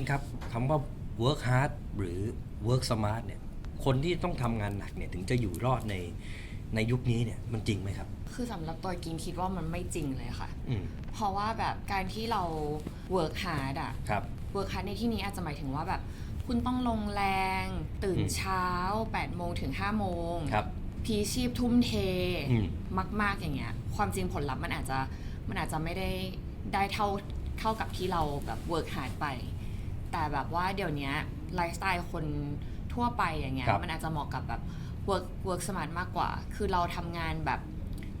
กิ้งครับคำว่า work hard หรือ work smart เนี่ยคนที่ต้องทำงานหนักเนี่ยถึงจะอยู่รอดในในยุคนี้เนี่ยมันจริงไหมครับ คือสำหรับตัวกินคิดว่ามันไม่จริงเลยค่ะ อืมเพราะว่าแบบการที่เรา work hard อะ ครับ work hard ในที่นี้อาจจะหมายถึงว่าแบบ คุณต้องลงแรง ตื่นอืม เช้า8โมงถึง5โมง ครับ พีชีพทุ่มเทอืมมาก ๆ อย่างเงี้ย ความจริงผลลัพธ์มันอาจจะมันอาจจะไม่ได้ได้เท่าเท่ากับที่เราแบบ work hard ไป แต่แบบว่าเดี๋ยวเนี้ไลฟ์สไตล์คนทั่วไปอย่างเงี้ยครับมันอาจจะเหมาะกับแบบ work work smart มากกว่า คือเราทำงานแบบ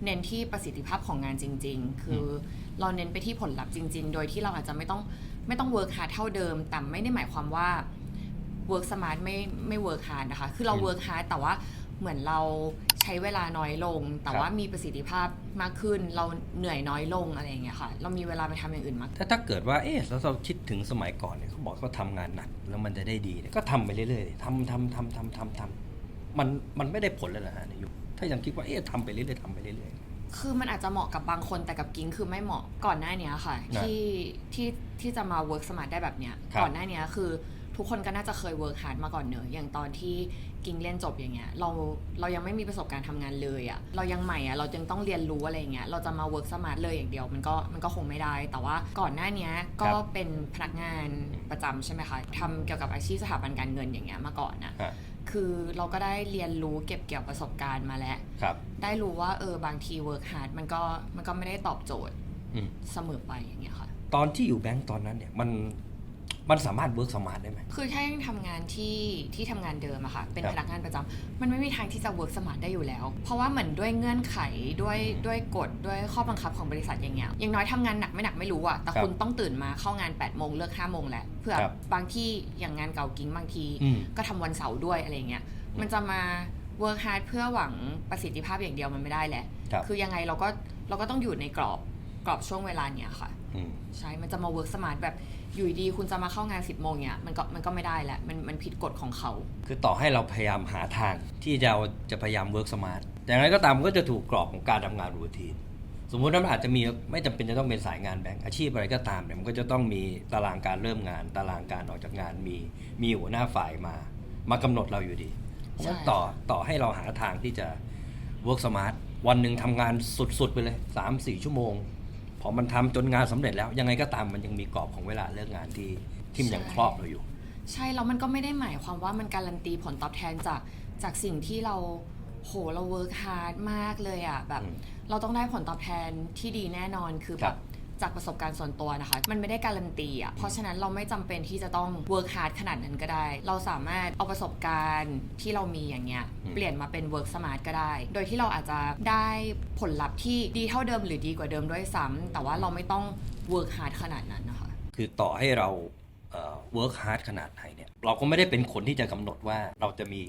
เน้นที่ประสิทธิภาพของงานจริง ๆ คืออเราเน้นไปที่ผลลัพธ์จริง ๆ โดยที่เราอาจจะไม่ต้องไม่ต้อง work hard เท่าเดิม แต่ไม่ได้หมายความว่า work smart ไม่ไม่ work hard นะคะ คือเรา อืม work hard แต่ว่า เหมือนเราใช้เวลาน้อยลง แต่ครับว่ามีประสิทธิภาพมากขึ้น เราเหนื่อยน้อยลงอะไรอย่างเงี้ยค่ะ เรามีเวลาไปทำอย่างอื่นมากถ้าถ้าเกิดว่าเอ๊ะแล้วเราคิดถึงสมัยก่อนเนี่ยเขาบอกเขาทำงานหนักแล้วมันจะได้ดีเนี่ยก็ทำไปเรื่อยๆดิทำทำทำทำทำทำมันมันไม่ได้ผลเลยเหรอฮะในยุคถ้ายังคิดว่าเอ๊ะทำไปเรื่อยๆทำไปเรื่อย คือมันอาจจะเหมาะกับบางคนแต่กับกิ้งคือไม่เหมาะก่อนหน้าเนี้ยค่ะ นะที่ที่ที่จะมา work smart ได้แบบเนี้ยครับ ก่อนหน้าเนี้ยคือ ทุกคนก็น่าจะเคย work hard มาก่อนเนอะอย่างตอนที่กิ้งเรียนจบอย่างเงี้ยเราเรายังไม่มีประสบการณ์ทำงานเลยอะเรายังใหม่อะเราจึงต้องเรียนรู้อะไรอย่างเงี้ยเราจะมา work smart เลยอย่างเดียวมันก็มันก็คงไม่ได้ แต่ว่าก่อนหน้าเนี้ยก็ครับเป็นพนักงานประจำใช่ไหมคะทำเกี่ยวกับอาชีพสถาบันการเงินอย่างเงี้ยมาก่อนนะๆฮะคือเราก็ได้เรียนรู้เก็บเกี่ยวประสบการณ์มาแล้วครับได้รู้ว่าเออบางที work hard มันก็มันก็ไม่ได้ตอบโจทย์อืมเสมอไปอย่างเงี้ยค่ะ ตอนที่อยู่แบงก์ตอนนั้นเนี่ยมัน มันสามารถ work smart ได้ไหม คือถ้ายังทำงานที่ที่ทำงานเดิมอะค่ะ เป็นครับพนักงานประจำมันไม่มีทางที่จะ work smart ได้อยู่แล้ว เพราะว่าเหมือนด้วยเงื่อนไขด้วยด้วยกฎด้วยข้อบังคับของบริษัทอย่างเงี้ยอย่างน้อยทำงานหนักไม่หนักไม่รู้อะแต่ครับคุณต้องตื่นมาเข้างาน8ปดโมงเลิก5้าโมงแหละเพื่อครับ บางที่อย่างงานเก่ากิ้งบางที อืม ก็ทำวันเสาร์ด้วยอะไรเงี้ย มันจะมา work hard เพื่อหวังประสิทธิภาพอย่างเดียวมันไม่ได้แหละครับคือยังไงเราก็เราก็ต้องอยู่ในกรอบกรอบช่วงเวลาเนี้ยค่ะ อืม ใช่ มันจะมา work smart แบบ อยู่ดีๆคุณจะมาเข้างาน 10โมงเนี่ยมันก็มันก็ไม่ได้แหละมันมันผิดกฎของเขา คือต่อให้เราพยายามหาทางที่จะเอาจะพยายาม work smart แต่อย่างไรก็ตามมันก็จะถูกกรอบของการทำงานรูทีนสมมุติว่ามันอาจจะมีไม่จำเป็นจะต้องเป็นสายงานแบงก์อาชีพอะไรก็ตามเนี่ยมันก็จะต้องมีตารางการเริ่มงาน ตารางการออกจากงานมีมีหัวหน้าฝ่ายมา มากำหนดเราอยู่ดีเพราะฉะนั้นใช่ต่อต่อให้เราหาทางที่จะ work smart วันหนึ่งทำงานสุดๆ ไปเลยสามสี่ชั่วโมง พอมันทำจนงานสำเร็จแล้ว ยังไงก็ตามมันยังมีกรอบของเวลาเลิกงานที่ที่มันยังครอบเราอยู่ ใช่แล้วมันก็ไม่ได้หมายความว่ามันการันตีผลตอบแทนจากจากสิ่งที่เราโหเรา work hard มากเลยอะแบบอืมเราต้องได้ผลตอบแทนที่ดีแน่นอนคือคแบรับบ จากประสบการณ์ส่วนตัวนะคะ มันไม่ได้การันตีอะเพราะฉะนั้นเราไม่จำเป็นที่จะต้อง work hard ขนาดนั้นก็ได้ เราสามารถเอาประสบการณ์ที่เรามีอย่างเงี้ยอืมเปลี่ยนมาเป็น work smart ก็ได้ โดยที่เราอาจจะได้ผลลัพธ์ที่ดีเท่าเดิมหรือดีกว่าเดิมด้วยซ้ำแต่ว่าเราไม่ต้อง work hard ขนาดนั้นนะคะ คือต่อให้เราเอ่อ work hard ขนาดไหนเนี่ยเราก็ไม่ได้เป็นคนที่จะกำหนดว่าเราจะมี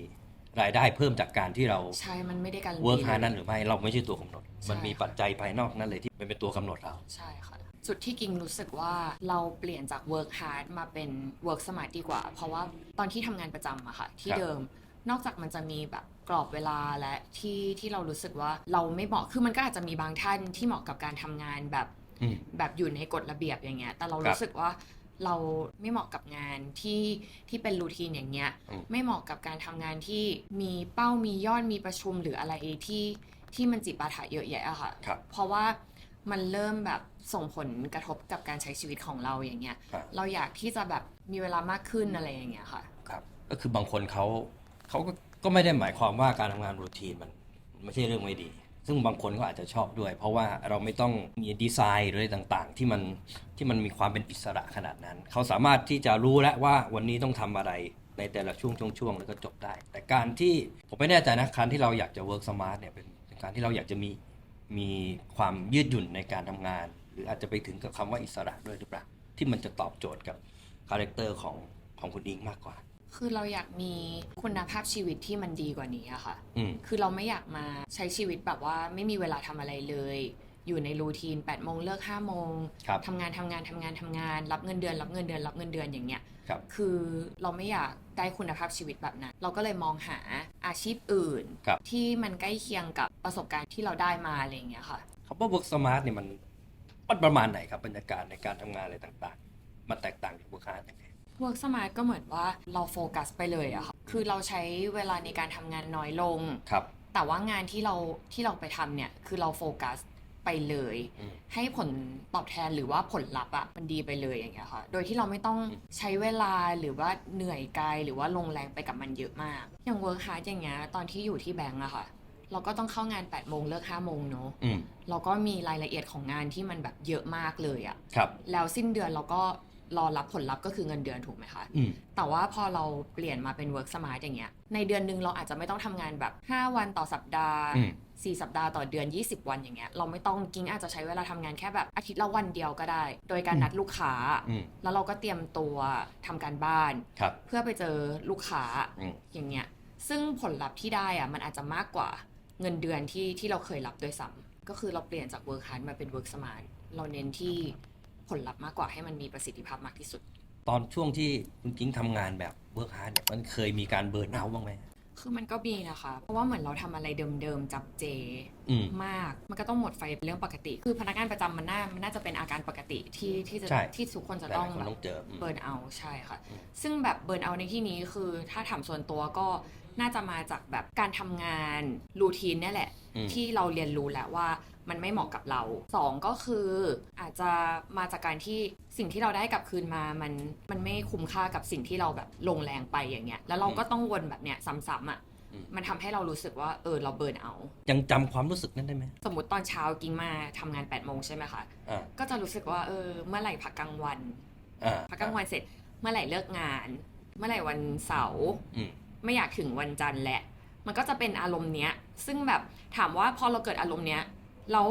รายได้เพิ่มจากการที่เราใช่มันไม่ได้การันตี work hard เลยนั้นหรือไม่เราไม่ใช่ตัวกำหนดใช่มันมีปัจจัยภายนอกนั่นเลยที่เป็นตัวกำหนดเราใช่ค่ะ จุดที่กิงรู้สึกว่าเราเปลี่ยนจาก work hard มาเป็น work smart ดีกว่า เพราะว่าตอนที่ทำงานประจำอะค่ะ ที่ครับ เดิมนอกจากมันจะมีแบบกรอบเวลาและที่ที่เรารู้สึกว่าเราไม่เหมาะคือมันก็อาจจะมีบางท่านที่เหมาะกับการทำงานแบบ อืม แบบอยู่ในกฎระเบียบอย่างเงี้ย แต่เราครับรู้สึกว่าเราไม่เหมาะกับงานที่ที่เป็นรูทีนอย่างเงี้ย อืม ไม่เหมาะกับการทำงานที่มีเป้ามียอดมีประชุมหรืออะไรที่ที่มันจิปาถะเยอะแยะอะค่ะ ครับ เพราะว่า มันเริ่มแบบส่งผลกระทบกับการใช้ชีวิตของเราอย่างเงี้ย ครับ เราอยากที่จะแบบมีเวลามากขึ้นอะไรอย่างเงี้ยค่ะ ครับก็คือบางคนเขาเขาก็ก็ไม่ได้หมายความว่าการทำงานรูทีนมันไม่ใช่เรื่องไม่ดี ซึ่งบางคนก็อาจจะชอบด้วย เพราะว่าเราไม่ต้องมีดีไซน์หรืออะไรต่างๆ ที่มันที่มันมีความเป็นอิสระขนาดนั้น เขาสามารถที่จะรู้แล้วว่าวันนี้ต้องทำอะไรในแต่ละช่วงช่วงๆแล้วก็จบได้ แต่การที่ผมไม่แน่ใจนะการที่เราอยากจะ work smart เนี่ยเป็นเป็นการที่เราอยากจะมี มีความยืดหยุ่นในการทำงาน หรืออาจจะไปถึงกับคำว่าอิสระด้วยหรือเปล่าที่มันจะตอบโจทย์กับคาแรคเตอร์ของของคุณอิงมากกว่า คือเราอยากมีคุณภาพชีวิตที่มันดีกว่านี้อะค่ะอืมคือเราไม่อยากมาใช้ชีวิตแบบว่าไม่มีเวลาทำอะไรเลย อยู่ในรูทีน8ปดโมงเลิก5้าโมงครับทำงานทำงานทำงานทำงาน รับเงินเดือน รับเงินเดือนรับเงินเดือนอย่างเงี้ย ครับ คือเราไม่อยากได้คุณภาพชีวิตแบบนั้น เราก็เลยมองหาอาชีพอื่น ครับ ที่มันใกล้เคียงกับประสบการณ์ที่เราได้มาอะไรอย่างเงี้ยค่ะ คำว่า work smart เนี่ยมันมันประมาณไหนครับบรรยากาศในการทำงานอะไรต่างๆ มันแตกต่างจาก work hard ยังไง work smart ก็เหมือนว่าเราโฟกัสไปเลยอะค่ะ คือเราใช้เวลาในการทำงานน้อยลง ครับ แต่ว่างานที่เราที่เราไปทำเนี่ย คือเราโฟกัส ไปเลยอืมให้ผลตอบแทนหรือว่าผลลัพธ์อะมันดีไปเลยอย่างเงี้ยค่ะโดยที่เราไม่ต้องใช้เวลาหรือว่าเหนื่อยกายหรือว่าลงแรงไปกับมันเยอะมาก อย่าง work hard อย่างเงี้ยตอนที่อยู่ที่แบงก์อะค่ะเราก็ต้องเข้างาน8ปดโมงเลิก5้าโมงเนาะอืมเราก็มีรายละเอียดของงานที่มันแบบเยอะมากเลยอะครับ แล้วสิ้นเดือนเราก็รอรับผลลัพธ์ก็คือเงินเดือนถูกไหมคะอืมแต่ว่าพอเราเปลี่ยนมาเป็น work smart อย่างเงี้ย ในเดือนหนึ่งเราอาจจะไม่ต้องทำงานแบบ 5 วันต่อสัปดาห์อืม 4 สัปดาห์ต่อเดือน 20 วันอย่างเงี้ยเราไม่ต้องกิ้งอาจจะใช้เวลาทำงานแค่แบบอาทิตย์ละวันเดียวก็ได้ โดยการนัดลูกค้า อืมแล้วเราก็เตรียมตัวทำการบ้าน ครับเพื่อไปเจอลูกค้าอืมอย่างเงี้ยซึ่งผลลัพธ์ที่ได้อะมันอาจจะมากกว่าเงินเดือนที่ที่เราเคยรับด้วยซ้ำก็คือเราเปลี่ยนจาก work hard มาเป็น work smart เราเน้นที่ผลลัพธ์มากกว่าให้มันมีประสิทธิภาพมากที่สุด ตอนช่วงที่คุณกิ้งทำงานแบบเวิร์กฮาร์ดเนี่ยมันเคยมีการเบิร์นเอาท์บ้างไหม คือมันก็มีนะคะ เพราะว่าเหมือนเราทำอะไรเดิมๆจับเจอืมมาก มันก็ต้องหมดไฟเป็นเรื่องปกติ คือพนักงานประจำมันน่ามันน่าจะเป็นอาการปกติที่ที่จะใช่ที่ทุกคนจะหลาต้องยๆคนแบบต้องเจออืมเบิร์นเอาใช่ค่ะอืมซึ่งแบบเบิร์นเอาในที่นี้คือถ้าถามส่วนตัวก็ น่าจะมาจากแบบการทำงานรูทีนเนี่ยแหละ อืม ที่เราเรียนรู้แหละว่ามันไม่เหมาะกับเราสองก็คืออาจจะมาจากการที่สิ่งที่เราได้กลับคืนมามันมันไม่คุ้มค่ากับสิ่งที่เราแบบลงแรงไปอย่างเงี้ย แล้วเราก็ต้องวนแบบเนี้ยซ้ำๆอะอืม มันทำให้เรารู้สึกว่าเออเราเบิร์นเอายังจำความรู้สึกนั้นได้ไหมสมมติตอนเช้ากิ้งมาทำงาน8ปดโมงใช่ไหมคะ อ่าก็จะรู้สึกว่าเออเมื่อไหร่พักกลางวัน อ่าพักกลางวันเสร็จเมื่อไหร่เลิกงาน เมื่อไหร่วันเสาร์อืม ไม่อยากถึงวันจันทร์แหละ มันก็จะเป็นอารมณ์เนี้ย ซึ่งแบบถามว่าพอเราเกิดอารมณ์เนี้ยแล้ว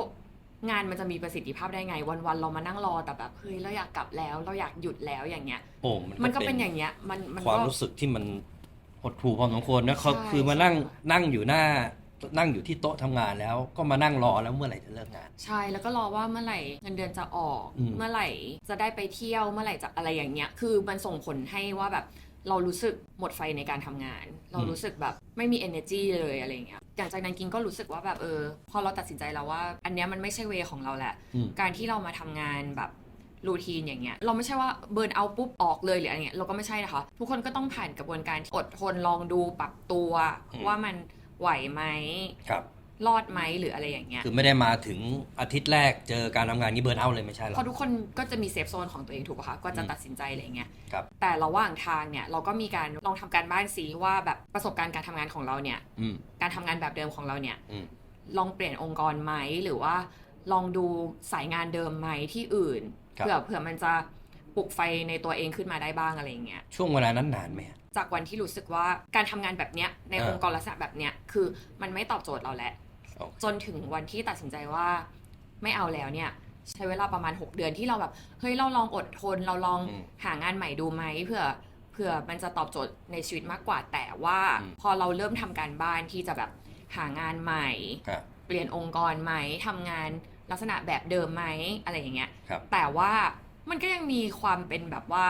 งานมันจะมีประสิทธิภาพได้ไง วันๆเรามานั่งรอแต่แบบเฮ้ยเราอยากกลับแล้ว เราอยากหยุดแล้วอย่างเงี้ยโอ้มันก็เป็นอย่างเงี้ยมันมันความก็รู้สึกที่มันหดหู่พอสมควรนะเขาใช่คือมานั่งใช่ค่ะนั่งอยู่หน้านั่งอยู่ที่โต๊ะทำงานแล้วก็มานั่งรอแล้วเมื่อไหร่จะเลิกงาน ใช่แล้วก็รอว่าเมื่อไหร่เงินเดือนจะออกอืมเมื่อไหร่จะได้ไปเที่ยวเมื่อไหร่จะอะไรอย่างเงี้ย คือมันส่งผลให้ว่าแบบ เรารู้สึกหมดไฟในการทำงาน เรารู้สึกแบบไม่มี energy เลยอะไรอย่างเงี้ยหลังจากนั้นกินก็รู้สึกว่าแบบเออ พอเราตัดสินใจแล้วว่า อันเนี้ยมันไม่ใช่เวของเราแหละอืมการที่เรามาทำงานแบบรูทีนอย่างเงี้ยเราไม่ใช่ว่าเบิร์นเอาปุ๊บออกเลยหรืออะไรเงี้ยเราก็ไม่ใช่นะคะ ทุกคนก็ต้องผ่านกระบวนการที่อดทนลองดูปรับตัวอืมว่ามันไหวไหมครับ รอดไหมหรืออะไรอย่างเงี้ยคือไม่ได้มาถึงอาทิตย์แรกเจอการทำงานนี้เบิร์นเอาท์เลยไม่ใช่หรเพอกราะทุกคนก็จะมีเซฟโซนของตัวเองถูกป่ะคะก็จะอืมตัดสินใจอะไรอย่างเงี้ยครับ แต่ระหว่างทางเนี่ยเราก็มีการลองทำการบ้านซีว่าแบบประสบการณ์การทำงานของเราเนี่ย อืม การทำงานแบบเดิมของเราเนี่ย อืม ลองเปลี่ยนองค์กรไหมหรือว่าลองดูสายงานเดิมไหมที่อื่นครับ เผื่อเผื่อมันจะปลุกไฟในตัวเองขึ้นมาได้บ้างอะไรอย่างเงี้ยช่วงเวลานั้นนานไหม จากวันที่รู้สึกว่าการทำงานแบบเนี้ยในอ่าองค์กรลักษณะแบบเนี้ยคือมันไม่ตอบโจทย์เราแล้วโอเค จนถึงวันที่ตัดสินใจว่าไม่เอาแล้วเนี่ย ใช้เวลาประมาณ 6 เดือนที่เราแบบเฮ้ยเราลองอดทนเราลองอืมหางานใหม่ดูไหมเผื่อเผื่อมันจะตอบโจทย์ในชีวิตมากกว่าแต่ว่า อืม พอเราเริ่มทำการบ้านที่จะแบบหางานใหม่ ครับ เปลี่ยนองค์กรไหมทำงานลักษณะแบบเดิมไหมอะไรอย่างเงี้ย ครับแต่ว่ามันก็ยังมีความเป็นแบบว่า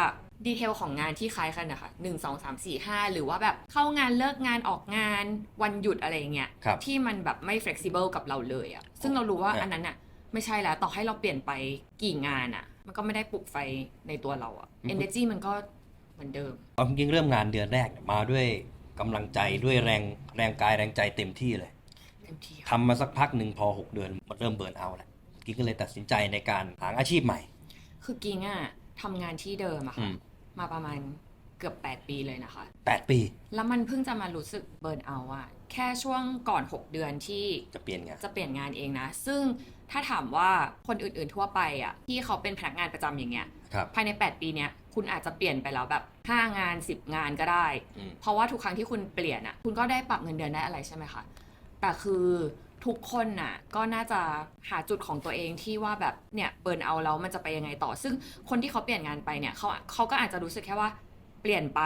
ดีเทลของงานที่คล้ายกันนะคะหนึ่งสองสามสี่ห้าหรือว่าแบบเข้างานเลิกงานออกงานวันหยุดอะไรอย่างเงี้ยครับที่มันแบบไม่ flexible กับเราเลยอะซึ่งเรารู้ว่าอะ อันนั้นอะไม่ใช่แล้วต่อให้เราเปลี่ยนไปกี่งานอะมันก็ไม่ได้ปลุกไฟในตัวเราอะ energy มันก็เหมือนเดิมความจริงเริ่มงานเดือนแรกเนี่ยมาด้วยกำลังใจด้วยแรงแรงกายแรงใจเต็มที่เลย เต็มที่ค่ะทำมาสักพักหนึ่งพอ 6 เดือนมันเริ่มเบิร์นเอาท์แล้วกิ๊กก็เลยตัดสินใจในการหาอาชีพใหม่ คือกิงอะทำงานที่เดิมอะอืค่ะม มาประมาณเกือบ 8 ปีเลยนะคะ 8 ปี แล้วมันเพิ่งจะมารู้สึกเบิร์นเอาอะแค่ช่วงก่อน 6 เดือนที่จะเปลี่ยนงาน จะเปลี่ยนงานเองนะ ซึ่งถ้าถามว่าคนอื่นๆทั่วไปอะที่เขาเป็นพนักงานประจำอย่างเงี้ย ครับ ภายใน 8 ปีเนี้ยคุณอาจจะเปลี่ยนไปแล้วแบบ 5 งาน 10 งานก็ได้ อืม เพราะว่าทุกครั้งที่คุณเปลี่ยนอะคุณก็ได้ปรับเงินเดือนได้อะไรใช่ไหมคะ แต่คือ ทุกคนน่ะก็น่าจะหาจุดของตัวเองที่ว่าแบบเนี่ยเบิร์นเอาแล้วมันจะไปยังไงต่อ ซึ่งคนที่เขาเปลี่ยนงานไปเนี่ยเขาเขาก็อาจจะรู้สึกแค่ว่าเปลี่ยนไป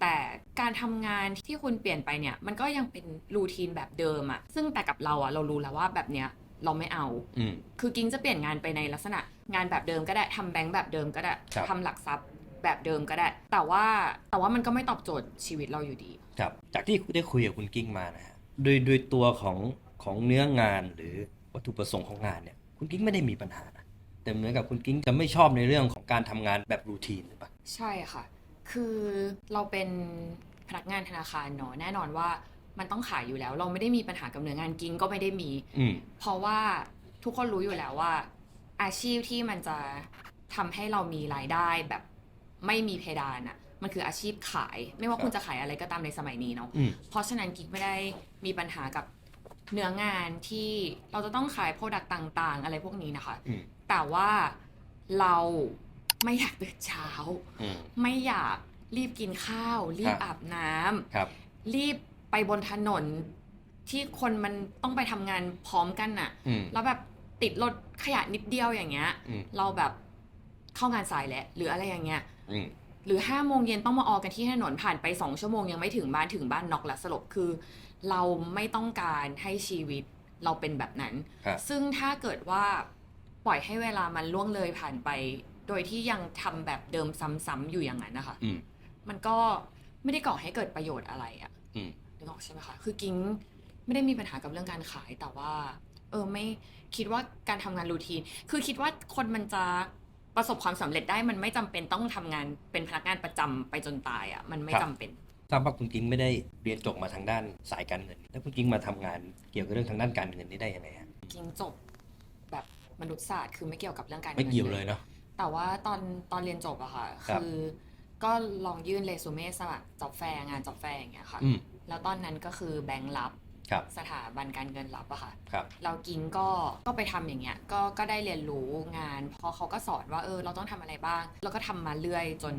แต่การทำงานที่คุณเปลี่ยนไปเนี่ย มันก็ยังเป็นรูทีนแบบเดิมอะซึ่งแต่กับเราอะเรารู้แล้วว่าแบบเนี้ยเราไม่เอาอืมคือกิ้งจะเปลี่ยนงานไปในลักษณะ งานแบบเดิมก็ได้ทำแบงค์แบบเดิมก็ได้ครับทำหลักทรัพย์แบบเดิมก็ได้ แต่ว่าแต่ว่ามันก็ไม่ตอบโจทย์ชีวิตเราอยู่ดี ครับ จากที่ได้คุยกับคุณกิ้งมานะฮะโดยโดยตัวของ ของเนื้องานหรือวัตถุประสงค์ของงานเนี่ยคุณกิ้งไม่ได้มีปัญหานะแต่เหมือนกับคุณกิ้งจะไม่ชอบในเรื่องของการทำงานแบบรูทีนหรือเปล่า ใช่ค่ะ คือเราเป็นพนักงานธนาคารเนาะแน่นอนว่ามันต้องขายอยู่แล้ว เราไม่ได้มีปัญหากับเนื้องานกิ้งก็ไม่ได้มี อืม เพราะว่าทุกคนรู้อยู่แล้วว่า อาชีพที่มันจะทำให้เรามีรายได้แบบไม่มีเพดานอะมันคืออาชีพขาย ไม่ว่าครับคุณจะขายอะไรก็ตามในสมัยนี้เนาะอืม เพราะฉะนั้นกิ๊กไม่ได้มีปัญหากับ เนื้องานที่เราจะต้องขายโปรดักต์ต่าง ๆ อะไรพวกนี้นะคะ อืม แต่ว่าเราไม่อยากตื่นเช้า อืม ไม่อยากรีบกินข้าว รีบครับ อาบน้ำครับ รีบไปบนถนนที่คนมันต้องไปทำงานพร้อมกันน่ะ อืม แล้วแบบติดรถขยะนิดเดียวอย่างเงี้ย อืม เราแบบเข้างานสายแล้วหรืออะไรอย่างเงี้ย อืม หรือห้าโมงเย็นต้องมาออกกันที่ถนนผ่านไปสองชั่วโมงยังไม่ถึงบ้านถึงบ้านน็อกและสลบคือ เราไม่ต้องการให้ชีวิตเราเป็นแบบนั้น ครับ ซึ่งถ้าเกิดว่าปล่อยให้เวลามันล่วงเลยผ่านไป โดยที่ยังทำแบบเดิมซ้ำๆอยู่อย่างนั้นนะคะ อืม มันก็ไม่ได้ก่อให้เกิดประโยชน์อะไรอะอืม นึกออกใช่ไหมคะ คือกิ้งไม่ได้มีปัญหากับเรื่องการขายแต่ว่า เออไม่คิดว่าการทำงานรูทีน คือคิดว่าคนมันจะ ประสบความสำเร็จได้มันไม่จำเป็นต้องทำงานเป็นพนักงานประจำไปจนตายอะมันไม่ครับจำเป็นทราบว่าคุณกิ้งไม่ได้เรียนจบมาทางด้านสายการเงิน แล้วคุณกิ้งมาทำงานเกี่ยวกับเรื่องทางด้านการเงินนี้ได้ยังไงฮะกิ้งจบแบบมนุษยศาสตร์คือไม่เกี่ยวกับเรื่องการไม่งินเกี่ยวเลยเนาะแต่ว่าตอนตอนเรียนจบอะค่ะครับคือก็ลองยื่นเรซูเม่สมัครจ็อบแฟร์งานจ็อบแฟร์อย่างเงี้ยค่ะอืมแล้วตอนนั้นก็คือแบงก์รับครับ สถาบันการเงินรับอะค่ะครับเรากินก็ก็ไปทำอย่างเงี้ยก็ก็ได้เรียนรู้งานเพราะเขาก็สอนว่าเออเราต้องทำอะไรบ้างแล้วก็ทำมาเรื่อยจน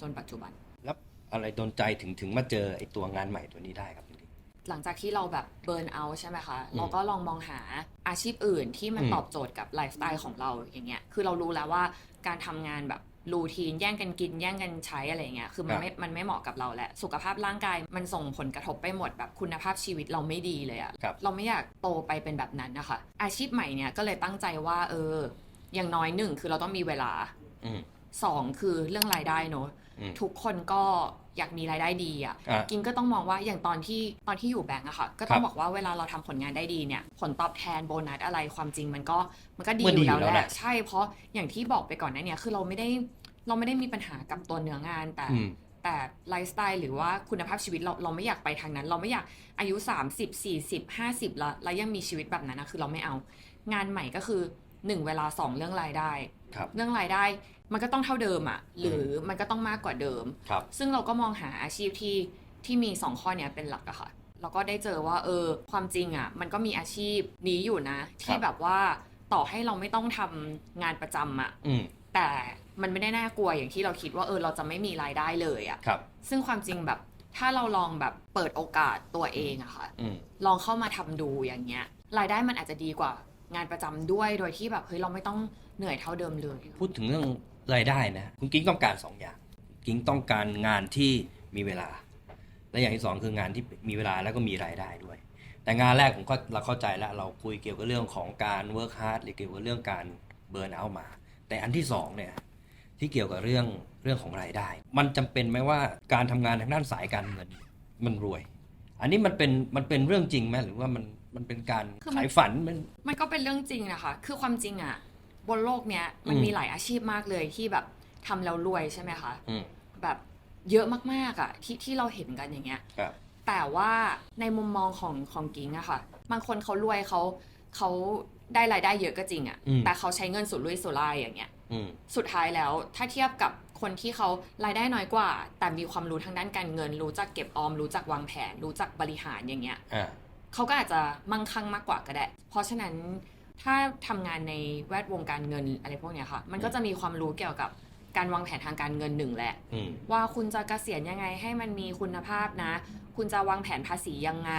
จนปัจจุบัน แล้วอะไรโดนใจถึงถึงมาเจอไอ้ตัวงานใหม่ตัวนี้ได้ครับคุณกิ้งหลังจากที่เราแบบเบิร์นเอาใช่ไหมคะอืมเราก็ลองมองหาอาชีพอื่นที่มันอืมตอบโจทย์กับไลฟ์สไตล์ของเราอย่างเงี้ยคือเรารู้แล้วว่าการทำงานแบบ รูทีนแย่งกันกินแย่งกันใช้อะไรเงี้ยคือมันไม่มันไม่เหมาะกับเราแหละสุขภาพร่างกายมันส่งผลกระทบไปหมดแบบคุณภาพชีวิตเราไม่ดีเลยอะครับเราไม่อยากโตไปเป็นแบบนั้นนะคะ อาชีพใหม่เนี่ยก็เลยตั้งใจว่า เออ อย่างน้อยหนึ่งคือเราต้องมีเวลาอืมสองคือเรื่องรายได้เนอะอืมทุกคนก็ อยากมีรายได้ดีอะอะกินก็ต้องมองว่าอย่างตอนที่ตอนที่อยู่แบงก์อะค่ะ ก็ต้อครังบบอกว่าเวลาเราทำผลงานได้ดีเนี่ยผลตอบแทนโบนัสอะไรความจริงมันก็มันก็ดีมันอดียู่อยู่แล้วแล้วแหแหละละใช่เพราะอย่างที่บอกไปก่อนหนั้านเนี่ยคือเราไม่ได้เราไม่ได้มีปัญหากับตัวเนื้องานแต่อืมแต่ไลฟ์สไตล์หรือว่าคุณภาพชีวิตเราเราไม่อยากไปทางนั้น เราไม่อยากอายุ 30 40 50 แล้วแล้วยังมีชีวิตแบบนั้นนะคือเราไม่เอางานใหม่ก็คือหนึ่งเวลาสองเรื่องรายได้ครับเรื่องรายได้ มันก็ต้องเท่าเดิมอะหรือมันก็ต้องมากกว่าเดิมครับซึ่งเราก็มองหาอาชีพที่ที่มีสองข้อเนี้ยเป็นหลักอะค่ะเราก็ได้เจอว่าเออความจริงอะมันก็มีอาชีพนี้อยู่นะ ที่แบบว่าต่อให้เราไม่ต้องทำงานประจำอะอืมแต่มันไม่ได้น่ากลัวอย่างที่เราคิดว่าเออเราจะไม่มีรายได้เลยอะครับ ซึ่งความจริงแบบถ้าเราลองแบบเปิดโอกาสตัวเองอะค่ะอืมลองเข้ามาทำดูอย่างเงี้ย รายได้มันอาจจะดีกว่างานประจำด้วยโดยที่แบบเฮ้ยเราไม่ต้องเหนื่อยเท่าเดิมเลย พูดถึงเรื่อง รายได้นะคุณกิ้งต้องการสองอย่าง กิ้งต้องการงานที่มีเวลา และอย่างที่สองคืองานที่มีเวลาแล้วก็มีรายได้ด้วย แต่งานแรกผมก็เราเข้าใจแล้วเราคุยเกี่ยวกับเรื่องของการ work hard หรือเกี่ยวกับเรื่องการเบิร์นเอามา แต่อันที่สองเนี่ยที่เกี่ยวกับเรื่องเรื่องของรายได้ มันจำเป็นไหมว่าการทำงานทางด้านสายการเงินมันรวย อันนี้มันเป็นมันเป็นเรื่องจริงไหมหรือว่ามันมันเป็นการคือมันขายฝันมันมันก็เป็นเรื่องจริงนะคะ คือความจริงอะ บนโลกเนี้ยมันอืมมีหลายอาชีพมากเลยที่แบบทำแล้วรวยใช่ไหมคะอืมแบบเยอะมากๆอะที่ที่เราเห็นกันอย่างเงี้ย ครับ แต่ว่าในมุมมองของของกิ้งอะค่ะ บางคนเขารวยเขาเขาได้รายได้เยอะก็จริงอะอืม แต่เขาใช้เงินสุรุ่ยสุร่ายอย่างเงี้ย อืม สุดท้ายแล้วถ้าเทียบกับคนที่เขารายได้น้อยกว่า แต่มีความรู้ทางด้านการเงิน รู้จักเก็บออม รู้จักวางแผน รู้จักบริหารอย่างเงี้ยอ่า เขาก็อาจจะมั่งคั่งมากกว่าก็ได้ เพราะฉะนั้น ถ้าทำงานในแวดวงการเงินอะไรพวกเนี้ยค่ะ มันก็จะมีความรู้เกี่ยวกับการวางแผนทางการเงินหนึ่งแหละอืมว่าคุณจะเกษียณยังไงให้มันมีคุณภาพนะ คุณจะวางแผนภาษียังไง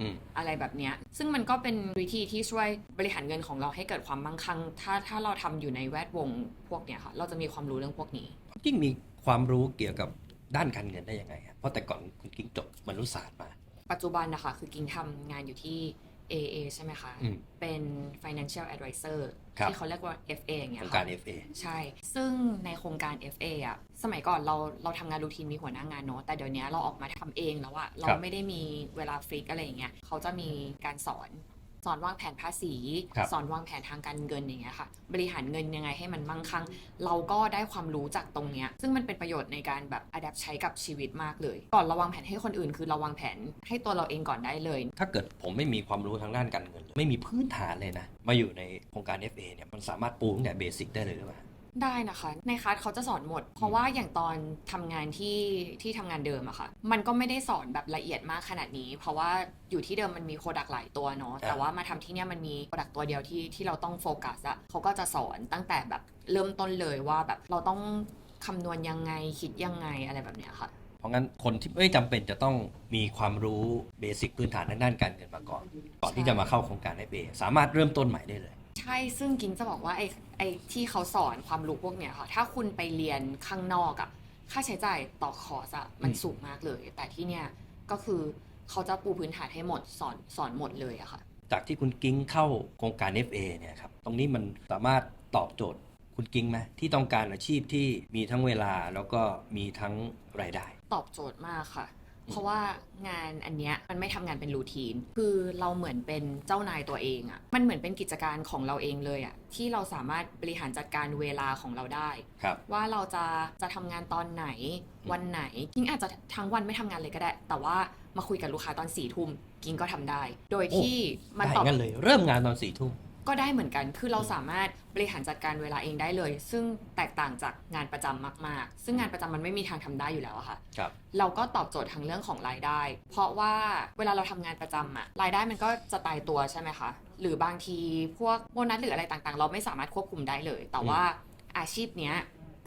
อืมอะไรแบบเนี้ยซึ่งมันก็เป็นวิธีที่ช่วยบริหารเงินของเราให้เกิดความมั่งคั่ง ถ้าถ้าเราทำอยู่ในแวดวงพวกเนี้ยค่ะ เราจะมีความรู้เรื่องพวกนี้กิ้งมีความรู้เกี่ยวกับด้านการเงินได้ยังไงครับเพราะแต่ก่อนคุณกิ้งจบมนุษยศาสตร์มา ปัจจุบันนะคะคือกิงทำงานอยู่ที่ AA ใช่ไหมคะ อืมเป็น financial advisor ครับ ที่เขาเรียกว่า FA อย่างเงี้โครยงค่ะการ FA ใช่ ซึ่งในโครงการ FA อะสมัยก่อนเราเราทำงานรูทีนมีหัวหน้างานเนอะแต่เดี๋ยวนี้เราออกมาทำเองแล้วอะเราครับไม่ได้มีเวลาฟิกอะไรอย่างเงี้ยเขาจะมีการสอน สอนวางแผนภาษีครับสอนวางแผนทางการเงินอย่างเงี้ยค่ะ บริหารเงินยังไงให้มันมั่งคั่ง เราก็ได้ความรู้จากตรงเนี้ย ซึ่งมันเป็นประโยชน์ในการแบบอัดแอปใช้กับชีวิตมากเลย ก่อนเราวางแผนให้คนอื่น คือเราวางแผนให้ตัวเราเองก่อนได้เลย ถ้าเกิดผมไม่มีความรู้ทางด้านการเงินเลยไม่มีพื้นฐานเลยนะ มาอยู่ในโครงการ FA เนี่ย มันสามารถปูตั้งแต่เบสิกได้เลยหรือเปล่า ได้นะคะ ในคลาสเขาจะสอนหมด เพราะว่าอย่างตอนทำงานที่ที่ทำงานเดิมอะค่ะ มันก็ไม่ได้สอนแบบละเอียดมากขนาดนี้ เพราะว่าอยู่ที่เดิมมันมีโปรดักหลายตัวเนาะครับแต่ว่ามาทำที่เนี่ยมันมีโปรดักตัวเดียวที่ที่เราต้องโฟกัสอะเขาก็จะสอนตั้งแต่แบบเริ่มต้นเลยว่าแบบเราต้องคำนวณยังไงคิดยังไงอะไรแบบเนี้ยค่ะเพราะงั้นคนที่ไม่จำเป็นจะต้องมีความรู้เบสิกพื้นฐานทางด้านการเงินมาก่อน ก่อนที่จะมาเข้าโครงการ FA สามารถเริ่มต้นใหม่ได้เลย ใช่ซึ่งกิงจะบอกว่าไอ้ไอ้ที่เขาสอนความรู้พวกเนี้ยค่ะ ถ้าคุณไปเรียนข้างนอกอะค่าใช้จ่ายต่อคอร์สอะมันอืมสูงมากเลย แต่ที่เนี่ยก็คือเขาจะปูพื้นฐานให้หมดสอนสอนหมดเลยอะค่ะ จากที่คุณกิ้งเข้าโครงการ FA เนี่ยครับ ตรงนี้มันสามารถตอบโจทย์คุณกิ้งไหมที่ต้องการอาชีพที่มีทั้งเวลาแล้วก็มีทั้งรายได้ ตอบโจทย์มากค่ะ เพราะว่างานอันเนี้ยมันไม่ทำงานเป็นรูทีน คือเราเหมือนเป็นเจ้านายตัวเองอะ่ะ มันเหมือนเป็นกิจการของเราเองเลยอะ่ะที่เราสามารถบริหารจัดการเวลาของเราได้ ครับ ว่าเราจะจะทำงานตอนไหนวันไหนกิ้งอาจจะทั้งวันไม่ทำงานเลยก็ได้ แต่ว่ามาคุยกับลูกค้าตอนสี่ทุ่มกิ้งก็ทำได้ โดยที่มันได้ตอบ งั้นเลย เริ่มงานตอนสี่ทุ่ม ก็ได้เหมือนกัน คือเราสามารถบ ริหารจัดการเวลาเองได้เลย ซึ่งแตกต่างจากงานประจำมาก ๆ ซึ่งงานประจำมันไม่มีทางทำได้อยู่แล้วอะค่ะครับเราก็ตอบโจทย์ทางเรื่องของรายได้ เพราะว่าเวลาเราทำงานประจำอะรายได้มันก็จะตายตัวใช่ไหมคะหรือบางทีพวกโบนัสหรืออะไรต่างๆ เราไม่สามารถควบคุมได้เลย แต่ว่าอาชีพเนี้ย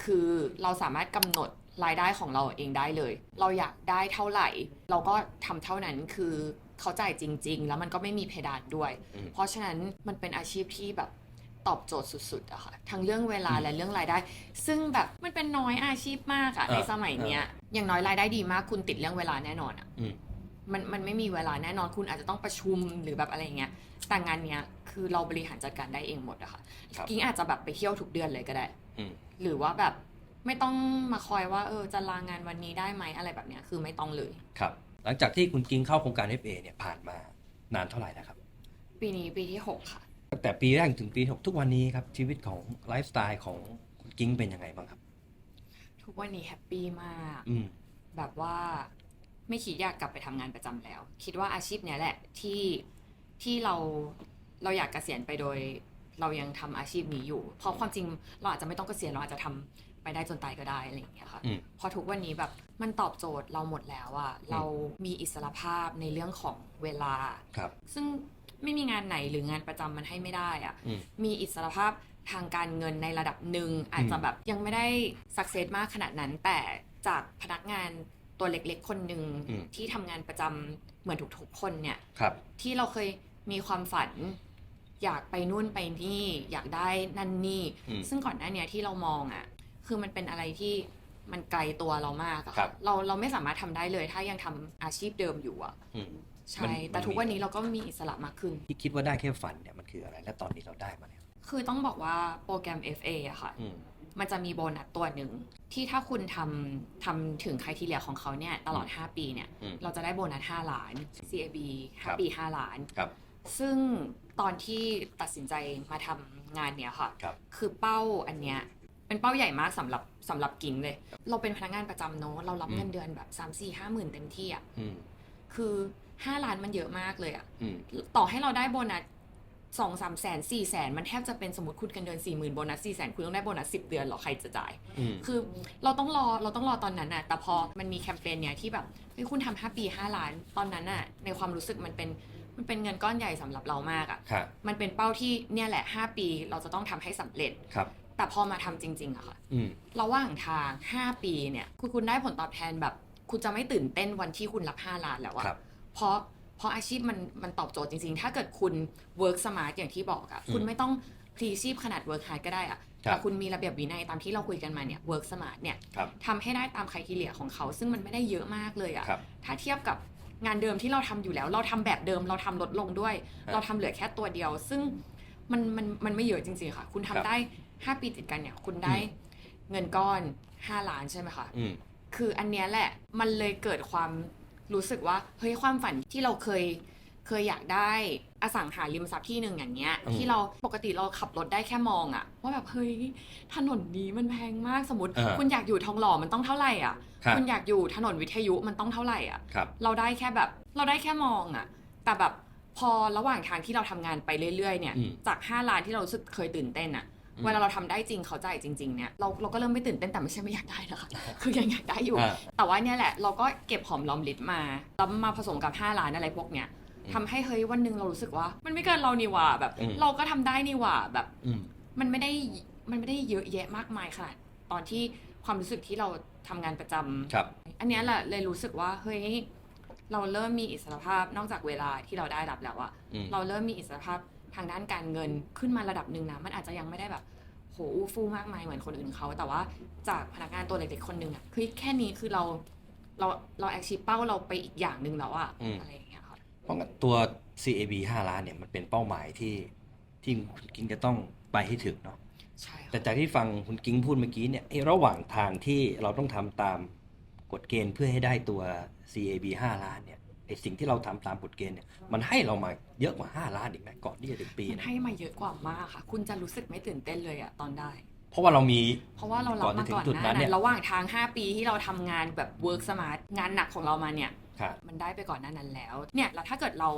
คือเราสามารถกำหนดรายได้ของเราเองได้เลย เราอยากได้เท่าไหร่ เราก็ทำเท่านั้นคือเขาจ่ายจริง ๆ แล้วมันก็ไม่มีเพดานด้วยอืมเพราะฉะนั้นมันเป็นอาชีพที่แบบ ตอบโจทย์สุดๆอะค่ะทั้งเรื่องเวลาอืมและเรื่องรายได้ ซึ่งแบบมันเป็นน้อยอาชีพมากอะอ่าในสมัยเนี้ยอย่างน้อยรายได้ดีมากคุณติดเรื่องเวลาแน่นอนอะอืมมันมันไม่มีเวลาแน่นอนคุณอาจจะต้องประชุมหรือแบบอะไรอย่างเงี้ยแต่งานเนี้ยคือเราบริหารจัดการได้เองหมดอะค่ะครับกิ้งอาจจะแบบไปเที่ยวทุกเดือนเลยก็ได้อืมหรือว่าแบบไม่ต้องมาคอยว่าเออจะลางานวันนี้ได้ไหมอะไรแบบเนี้ยคือไม่ต้องเลยครับ หลังจากที่คุณกิ้งเข้าโครงการ FA เนี่ยผ่านมานานเท่าไหร่แล้วครับ ปีนี้ปีที่หกค่ะ ตั้งแต่ปีแรกถึงปีหกทุกวันนี้ครับ ชีวิตของไลฟ์สไตล์ของคุณกิ้งเป็นยังไงบ้างครับ ทุกวันนี้แฮปปี้มาก อืม แบบว่าไม่คิดอยากกลับไปทำงานประจำแล้ว คิดว่าอาชีพเนี้ยแหละที่ที่เราเราอยากเกษียณไปโดย เรายังทำอาชีพนี้อยู่ เพราะความจริงเราอาจจะไม่ต้องเกษียณเราอาจจะทำไปได้จนตายก็ได้อะไรอย่างเงี้ยค่ะอืมพอทุกวันนี้แบบมันตอบโจทย์เราหมดแล้วอะเรามีอิสรภาพในเรื่องของเวลา ครับ ซึ่ง ไม่มีงานไหนหรืองานประจำมันให้ไม่ได้อะอืม มีอิสรภาพทางการเงินในระดับหนึ่งอาจจะแบบยังไม่ได้สักเซสมากขนาดนั้น แต่จากพนักงานตัวเล็กๆ คนหนึ่งอืม ที่ทำงานประจำเหมือนทุกๆคนเนี่ย ครับ ที่เราเคยมีความฝัน อยากไปนู่นไปนี่ อยากได้นั่นนี่ อืมซึ่งก่อนหน้าเนี้ยที่เรามองอะ่ะ คือมันเป็นอะไรที่มันไกลตัวเรามากอะครัค่ะบเราเราไม่สามารถทำได้เลย ถ้ายังทำอาชีพเดิมอยู่อะ่ะอืม ใช่ มันแต่มันทุกมีวันนี้เราก็มีอิสระมากขึ้น ที่คิดว่าได้แค่ฝันเนี่ยมันคืออะไร และตอนนี้เราได้มาแล้วคือต้องบอกว่าโปรแกรม FA อะค่ะ อืม มันจะมีโบนัสตัวหนึ่ง ที่ถ้าคุณทำทำถึงใครทีเลียของเขาเนี่ยตลอด 5 ปีเนี่ย อืมเราจะได้โบนัส 5 ล้าน CAB ครับ 5 ปี 5 ล้าน ครับ ซึ่งตอนที่ตัดสินใจมาทำงานเนี้ยค่ะ ครับ คือเป้าอันเนี้ยเป็นเป้าใหญ่มากสำหรับสำหรับกิงเลย เราเป็นพนักงานประจำเนอะเรารับอืม เงินเดือนแบบ 3 4 5 หมื่นเต็มที่อะอืม คือ 5ล้านมันเยอะมากเลยอะอืมต่อให้เราได้โบนัสสองสามแสนสี่แสนมันแทบจะเป็นสมมติคุณกันเดือนสี่หมื่นโบนัสสี่แสนคุณต้องได้โบนัสสิบเดือนเหรอใครจะจ่ายอืมคือเราต้องรอเราต้องรอตอนนั้นน่ะแต่พอมันมีแคมเปญเนี้ยที่แบบเฮ้ยคุณทำห้าปีห้าล้านตอนนั้นน่ะในความรู้สึกมันเป็นมันเป็นเงินก้อนใหญ่สำหรับเรามากอะ่ะครับมันเป็นเป้าที่เนี่ยแหละ5ปีเราจะต้องทำให้สำเร็จครับ แต่พอมาทำจริง ๆอะค่ะอืมระหว่างทาง5ปีเนี่ยคุณคุณได้ผลตอบแทนแบบ คุณจะไม่ตื่นเต้นวันที่คุณรับ5ล้านแล้วอะครับ เพราะเพราะอาชีพมันมันตอบโจทย์จริงๆ ถ้าเกิดคุณ work smart อย่างที่บอกอะคุณไม่ต้องพลีชีพขนาด work hard ก็ได้อะครับแต่คุณมีระเบียบวินัยตามที่เราคุยกันมาเนี่ย work smart เนี่ยครับทำให้ได้ตามใครทีเลียของเขา ซึ่งมันไม่ได้เยอะมากเลยอะครับถ้าเทียบกับงานเดิมที่เราทำอยู่แล้ว เราทำแบบเดิมเราทำลดลงด้วยครับเราทำเหลือแค่ตัวเดียว ซึ่งมันมันมันไม่เยอะจริงๆค่ะ คุณทำครับได้ 5 ปีติดกันเนี่ย คุณได้เงินก้อน 5 ล้านใช่ไหมคะอืมคืออันเนี้ยแหละมันเลยเกิดความ รู้สึกว่าเฮ้ยความฝันที่เราเคยเคยอยากได้อสังหาริมทรัพย์ที่หนึ่งอย่างเงี้ย อืมที่เราปกติเราขับรถได้แค่มองอะว่าแบบเฮ้ยถนนนี้มันแพงมากสมมติ อ่าคุณอยากอยู่ทองหล่อมันต้องเท่าไหร่อะครับคุณอยากอยู่ถนนวิทยุมันต้องเท่าไหร่อะ ครับ เราได้แค่แบบเราได้แค่มองอะแต่แบบพอระหว่างทางที่เราทำงานไปเรื่อยๆเนี่ย อืม จาก 5 ล้านที่เรารู้สึกเคยตื่นเต้นอะอืม เวลาเราทำได้จริงเขาจ่ายจริงๆเนี่ยเราเราก็เริ่มไม่ตื่นเต้นแต่ไม่ใช่ไม่อยากได้นะคะคือยังอยากได้อยู่อ่าแต่ว่าเนี่ยแหละเราก็เก็บหอมรอมริบมาแล้วมาผสมกับ5ล้านอะไรพวกเนี้ยอืมทำให้เฮ้ยวันหนึ่งเรารู้สึกว่า มันไม่เกินเรานี่หว่าแบบอืมเราก็ทำได้นี่หว่าแบบอืมมันไม่ได้มันไม่ได้เยอะแยะมากมายขนาดตอนที่ความรู้สึกที่เราทำงานประจำครับ อันเนี้ยแหละเลยรู้สึกว่าเฮ้ยเราเริ่มมีอิสรภาพนอกจากเวลาที่เราได้รับแล้วอะอืมเราเริ่มมีอิสรภาพ ทางด้านการเงินขึ้นมาระดับหนึ่งนะมันอาจจะยังไม่ได้แบบโหอู้ฟู่มากมายเหมือนคนอื่นเขา แต่ว่าจากพนักงานตัวเล็กๆคนหนึ่งอะคือแค่นี้คือเราเราเราแอคชีพเป้าเราไปอีกอย่างหนึ่งแล้วอะอืม อะไรอย่างเงี้ยค่ะเพราะงั้นตัว CAB 5 ล้านเนี่ยมันเป็นเป้าหมายที่ที่คุณกิ้งจะต้องไปให้ถึงเนาะ ใช่แต่ค่ะจากที่ฟังคุณกิ้งพูดเมื่อกี้เนี่ยไอ้ระหว่างทางที่เราต้องทำตามกฎเกณฑ์เพื่อให้ได้ตัว CAB 5 ล้านเนี่ยไอ้ สิ่งที่เราทำตามกฎเกณฑ์เนี่ยมันให้เรามาเยอะกว่า 5 ล้านอีกนะก่อนที่จะถึงปีมันนะให้มาเยอะกว่ามากค่ะ คุณจะรู้สึกไม่ตื่นเต้นเลยอะตอนได้ เพราะว่าเรามีเพราะว่าเรารับก่อนจะมาถึงก่อนจุดหนั้น้านเนี่นั้ยนระหว่างทาง 5 ปีที่เราทำงานแบบ work smart งานหนักของเรามาเนี่ยครับมันได้ไปก่อนหน้านั้นแล้วเนี่ยแล้วถ้าเกิดเรา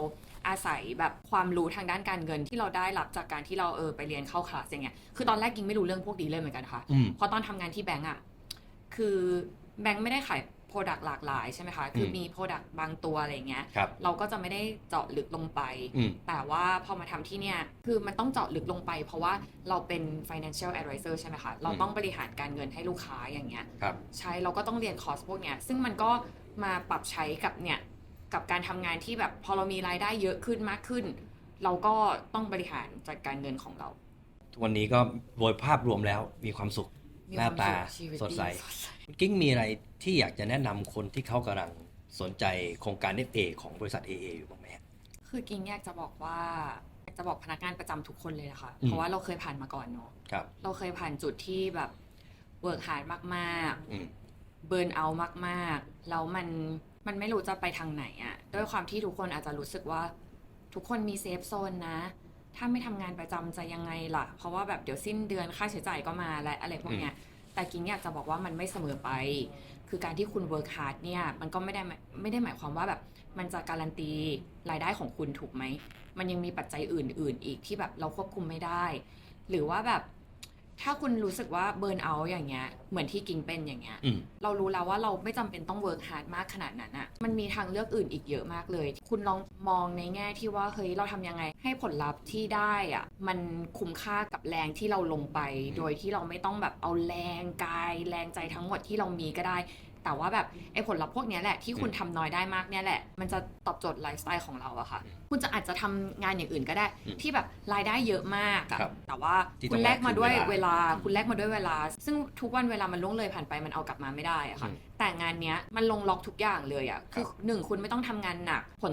อาศัยแบบความรู้ทางด้านการเงินที่เราได้รับจากการที่เราเออไปเรียนเข้าคลาสอย่างเงี้ยคือตอนแรกกิงไม่รู้เรื่องพวกนี้เลยเหมือนกันค่ะอืมเพราะตอนทำงานที่แบงก์อะคือแบงก์ไม่ได้ขาย โปรดักต์หลากหลายใช่ไหมคะคืออมมีโปรดักต์บางตัวอะไรอย่างเงี้ยครับเราก็จะไม่ได้เจาะลึกลงไปอืมแต่ว่าพอมาทำที่เนี่ยคือมันต้องเจาะลึกลงไป เพราะว่าเราเป็น financial advisor ใช่ไหมคะเราต้องบริหารการเงินให้ลูกค้าอย่างเงี้ยครับใช่เราก็ต้องเรียนคอร์สพวกเนี้ยซึ่งมันก็มาปรับใช้กับเนี่ยกับการทำงานที่แบบพอเรามีรายได้เยอะขึ้นมากขึ้น เราก็ต้องบริหารจัดการเงินของเราวันนี้ก็โดยภาพรวมแล้วมีความสุขมี หน้าความตาสุขชีวิตสดใสดีสดใสคุณกิ้งมีอะไรที่อยากจะแนะนำคนที่เขากำลังสนใจโครงการ FA ของบริษัท AA อยู่บ้างไหมฮะคือกิงอยากจะบอกว่าอยากจะบอกพนักงานประจำทุกคนเลยนะคะอืมเพราะว่าเราเคยผ่านมาก่อนเนาะครับเราเคยผ่านจุดที่แบบเวิร์กฮาร์ดมากอืมๆเบิร์นเอามากๆแล้วมันมันไม่รู้จะไปทางไหนอะด้วยความที่ทุกคนอาจจะรู้สึกว่า ทุกคนมีเซฟโซนนะ ถ้าไม่ทำงานประจำจะยังไงล่ะ เพราะว่าแบบเดี๋ยวสิ้นเดือนค่าใช้จ่ายก็มาและอะไรพวกเนี้ยแต่กิงอยากจะบอกว่ามันไม่เสมอไป คือการที่คุณเวิร์กฮาร์ดเนี่ย มันก็ไม่ได้หมายไม่ได้หมายความว่าแบบ มันจะการันตีรายได้ของคุณถูกไหม มันยังมีปัจจัยอื่น ๆ อีกที่แบบเราควบคุมไม่ได้ หรือว่าแบบ ถ้าคุณรู้สึกว่าเบิร์นเอาอย่างเงี้ย เหมือนที่กิงเป็นอย่างเงี้ย อืม เรารู้แล้วว่าเราไม่จำเป็นต้องเวิร์กฮาร์ดมากขนาดนั้นอะมันมีทางเลือกอื่นอีกเยอะมากเลย คุณลองมองในแง่ที่ว่าเฮ้ยเราทำยังไง ให้ผลลัพธ์ที่ได้อะมันคุ้มค่ากับแรงที่เราลงไป โดยที่เราไม่ต้องแบบเอาแรงกาย แรงใจทั้งหมดที่เรามีก็ได้ แต่ว่าแบบไอ้ผลลัพธ์พวกเนี้ยแหละที่คุณทำน้อยได้มากเนี่ยแหละ มันจะตอบโจทย์ไลฟ์สไตล์ของเราอะค่ะ คุณจะอาจจะทำงานอย่างอื่นก็ได้อืมที่แบบรายได้เยอะมากอะครับแต่ว่าที่ต้คุองณแลกมาด้วยแลกคืนเวเวลาลา คุณแลกมาด้วยเวลา ซึ่งทุกวันเวลามันล่วงเลยผ่านไปมันเอากลับมาไม่ได้อะค่ะอืมแต่งานเนี้ยมันลงล็อกทุกอย่างเลยอะคือหนึ่งคุณไม่ต้องทำงานหนักผล